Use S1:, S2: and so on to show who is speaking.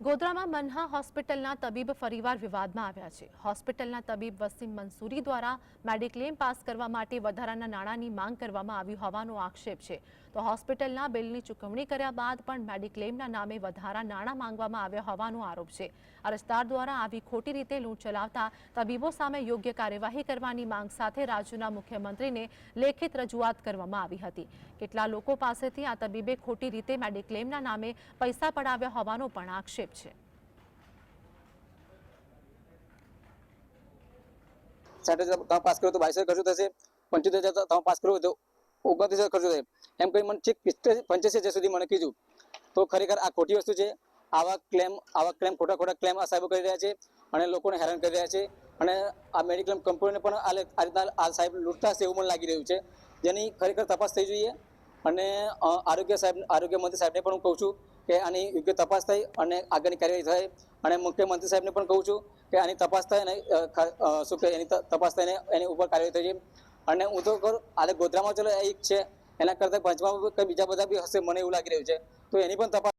S1: ગોધરામાં મન્હા હોસ્પિટલના તબીબ ફરીવાર વિવાદમાં આવ્યા છે. હોસ્પિટલના તબીબ વસીમ મંસૂરી દ્વારા મેડિક્લેમ પાસ કરવા માટે વધારાના નાણાંની માંગ કરવામાં આવી હોવાનો આક્ષેપ છે. તો હોસ્પિટલના બિલની ચૂકવણી કર્યા બાદ પણ મેડિક્લેમના નામે વધારા નાણાં માંગવામાં આવ્યા હોવાનો આરોપ છે. અરજદાર દ્વારા આવી ખોટી રીતે લૂંટ ચલાવતા તબીબો સામે યોગ્ય કાર્યવાહી કરવાની માંગ સાથે રાજ્યના મુખ્યમંત્રીને લેખિત રજૂઆત કરવામાં આવી હતી. કેટલા લોકો પાસેથી આ તબીબે ખોટી રીતે મેડિક્લેમના નામે પૈસા પડાવ્યા હોવાનો પણ આક્ષેપ
S2: હજાર તમે પાસ કરો તો બાવીસ ખર્ચો થશે. પંચોતેર હજાર તમે પાસ કરો તો ઓગણત્રીસ ખર્ચો થશે એમ કહી મને છેક હજાર સુધી મને કીધું. તો ખરેખર આ ખોટી વસ્તુ છે. આવા ક્લેમ આવા ક્લેમ ખોટા ખોટા ક્લેમ આ સાહેબો કરી રહ્યા છે અને લોકોને હેરાન કરી રહ્યા છે. અને આ મેડિક્લેમ કંપનીને પણ આ રીતના આ સાહેબ લૂંટતા હશે એવું મને લાગી રહ્યું છે. જેની ખરેખર તપાસ થઈ જોઈએ. અને આરોગ્ય સાહેબ, આરોગ્ય મંત્રી સાહેબને પણ હું કહું છું કે આની યોગ્ય તપાસ થઈ અને આગળની કાર્યવાહી થાય. અને મુખ્યમંત્રી સાહેબને પણ કહું છું કે આની તપાસ થાય અને શું કે એની તપાસ થઈને એની ઉપર કાર્યવાહી થઈ અને હું તો કરું આલે ગોધરામાં ચલો એક છે. એના કરતાં પંચમાં કંઈ બીજા બધા બી હશે, મને એવું લાગી રહ્યું છે. તો એની પણ તપાસ